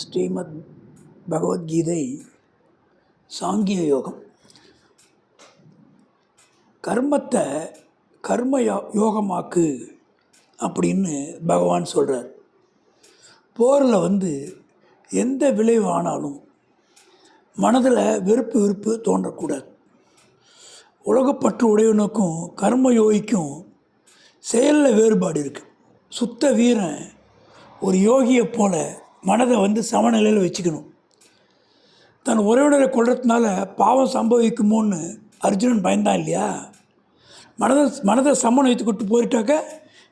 ஸ்ரீமத் பகவத்கீதை சாங்கிய யோகம். கர்மத்தை கர்ம யோ யோகமாக்கு அப்படின்னு பகவான் சொல்கிறார் போரில் வந்து எந்த விளைவு ஆனாலும் மனதில் வெறுப்பு வெறுப்பு தோன்றக்கூடாது. உலகப்பற்று உடையவனுக்கும் கர்ம யோகிக்கும் செயலில் வேறுபாடு இருக்குது சுத்த வீரன் ஒரு யோகியை போல மனதை வந்து சமநிலையில் வச்சுக்கணும். தன் உறவினரை கொள்றதுனால பாவம் சம்பவிக்குமோன்னு அர்ஜுனன் பயந்தான் இல்லையா? மனதை மனதை சமன் வைத்துக்கிட்டு போயிட்டாக்க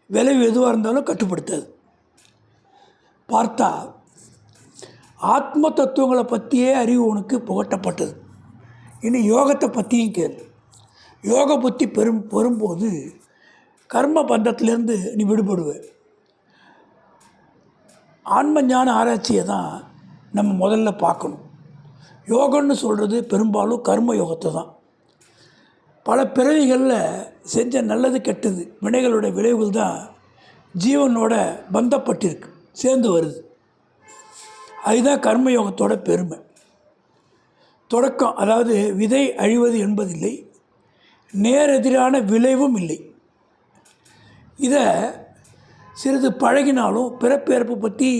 விளைவு எதுவாக இருந்தாலும் கட்டுப்படுத்தாது. பார்த்தா ஆத்ம தத்துவங்களை பற்றியே அறிவு உனக்கு புகட்டப்பட்டது. இனி யோகத்தை பற்றியும் கேள். யோக புத்தி பெரும் பெறும்போது கர்ம பந்தத்திலேருந்து நீ விடுபடுவ. ஆன்ம ஞான ஆராய்ச்சியை தான் நம்ம முதல்ல பார்க்கணும். யோகம்னு சொல்கிறது பெரும்பாலும் கர்ம யோகத்தை தான். பல பிறவிகளில் செஞ்ச நல்லது கெட்டது வினைகளோட விளைவுகள் தான் ஜீவனோட பந்தப்பட்டிருக்கு சேர்ந்து வருது. அதுதான் கர்மயோகத்தோட பெருமை. தொடக்கம் அதாவது விதை அழிவது என்பதில்லை நேரெதிரான விளைவும் இல்லை. இதை சிறிது பழகினாலும் பிறப்பிறப்பு பற்றி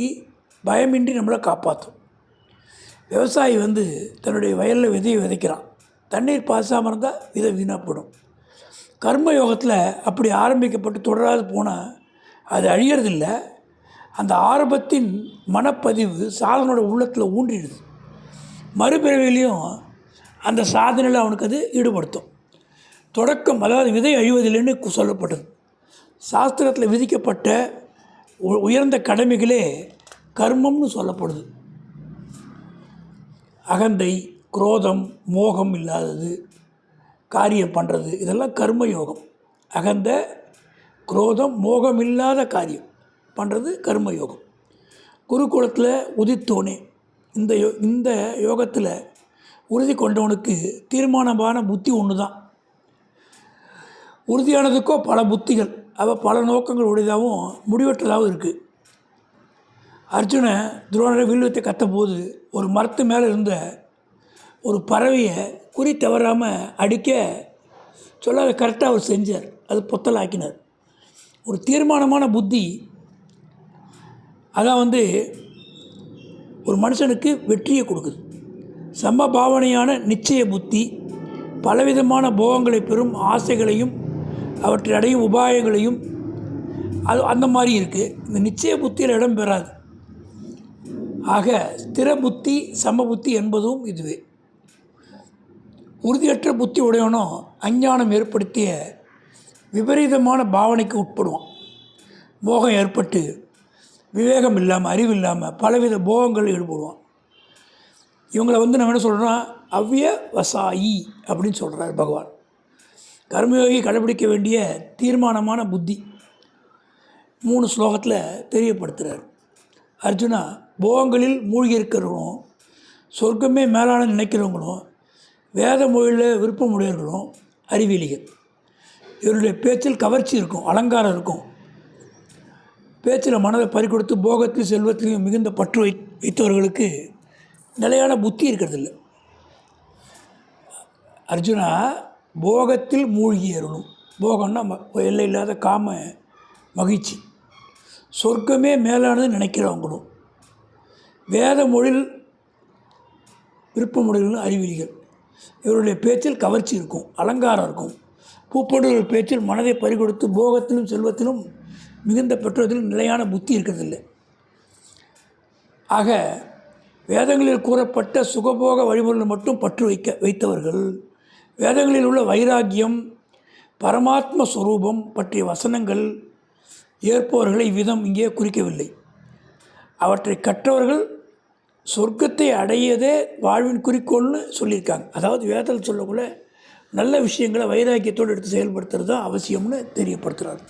பயமின்றி நம்மளை காப்பாற்றும். விவசாயி வந்து தன்னுடைய வயலில் விதையை விதைக்கிறான். தண்ணீர் பாசாமல் இருந்தால் விதை வீணாப்படும். கர்ம யோகத்தில் அப்படி ஆரம்பிக்கப்பட்டு தொடராது போனால் அது அழியறதில்ல. அந்த ஆரம்பத்தின் மனப்பதிவு சாதனோட உள்ளத்தில் ஊன்றிடுது. மறுபிறவிலையும் அந்த சாதனையில் அவனுக்கு அது ஈடுபடுத்தும். தொடக்கம் அதாவது விதை அழிவதில்லைன்னு சொல்லப்பட்டது. சாஸ்திரத்தில் விதிக்கப்பட்ட உ- உயர்ந்த கடமைகளே கர்மம்னு சொல்லப்படுது. அகந்தை குரோதம் மோகம் இல்லாதது காரியம் பண்ணுறது இதெல்லாம் கர்ம யோகம். அகந்த குரோதம் மோகம் இல்லாத காரியம் பண்ணுறது கர்ம யோகம். குருகுலத்தில் உதித்தோனே இந்த யோ இந்த யோகத்தில் உறுதி கொண்டவனுக்கு தீர்மானமான புத்தி ஒன்று தான் உறுதியானதுக்கோ பல புத்திகள். அவள் பல நோக்கங்கள் உடையதாகவும் முடிவற்றதாகவும் இருக்குது அர்ஜுனை துரோணரை வில்வத்தை கத்தபோது ஒரு மரத்து மேலே இருந்த ஒரு பறவையை குறி தவறாமல் அடிக்க சொல்லாத கரெக்டாக அவர் செஞ்சார். அது பொத்தலாக்கினார். ஒரு தீர்மானமான புத்தி. அதான் வந்து ஒரு மனுஷனுக்கு வெற்றியை கொடுக்குது. சம பாவனையான நிச்சய புத்தி பலவிதமான போகங்களை பெறும் ஆசைகளையும் அவற்றை அடையும் உபாயங்களையும் அது அந்த மாதிரி இருக்குது இந்த நிச்சய புத்தியில் இடம் பெறாது. ஆக ஸ்திர புத்தி சம புத்தி என்பதும் இதுவே. உறுதியற்ற புத்தி உடையவனும் அஞ்ஞானம் ஏற்படுத்திய விபரீதமான பாவனைக்கு உட்படுவான். மோகம் ஏற்பட்டு விவேகம் இல்லாமல் அறிவு இல்லாமல் பலவித போகங்கள் ஈடுபடுவான். இவங்களை வந்து நம்ம என்ன சொல்கிறோம்னா அவ்விய வசாயி அப்படின்னு சொல்கிறார் பகவான். கர்மயோகி கடைபிடிக்க வேண்டிய தீர்மானமான புத்தி மூணு ஸ்லோகத்தில் தெரியப்படுத்துகிறார் அர்ஜுனா போகங்களில் மூழ்கி இருக்கிறவங்களும் சொர்க்கமே மேலான நினைக்கிறவங்களும் வேத மொழியில் விருப்பமுடையவர்களும் அறிவியலிகள் இவருடைய பேச்சில் கவர்ச்சி இருக்கும் அலங்காரம் இருக்கும். பேச்சில் மனதை பறிக்கொடுத்து போகத்தில் செல்வத்திலையும் மிகுந்த பற்று வை வைத்தவர்களுக்கு நிலையான புத்தி இருக்கிறதில்ல. அர்ஜுனா போகத்தில் மூழ்கி அருளும் போகம்னா ம- எல்லை இல்லாத காம மகிழ்ச்சி. சொர்க்கமே மேலானது நினைக்கிறவங்களும் வேத மொழியில் விருப்பமுடையவர்களும் அறிவிலிகள். இவருடைய பேச்சில் கவர்ச்சி இருக்கும் அலங்காரம் இருக்கும். பூப்பொழுவர் பேச்சில் மனதை பறிகொடுத்து போகத்திலும் செல்வத்திலும் மிகுந்த பெற்றதிலும் நிலையான புத்தி இருக்கிறதில்லை. ஆக வேதங்களில் கூறப்பட்ட சுகபோக வழிமுறைகள் மட்டும் பற்று வைக்க வைத்தவர்கள் வேதங்களில் உள்ள வைராக்கியம் பரமாத்ம ஸ்வரூபம் பற்றிய வசனங்கள் ஏற்பவர்களை விதம் இங்கே குறிக்கவில்லை. அவற்றை கற்றவர்கள் சொர்க்கத்தை அடையதே வாழ்வின் குறிக்கோள்னு சொல்லியிருக்காங்க. அதாவது வேதத்தில் சொல்லக்குள்ள நல்ல விஷயங்களை வைராக்கியத்தோடு எடுத்து செயல்படுத்துறது தான் அவசியம்னு தெரியப்படுத்துகிறார்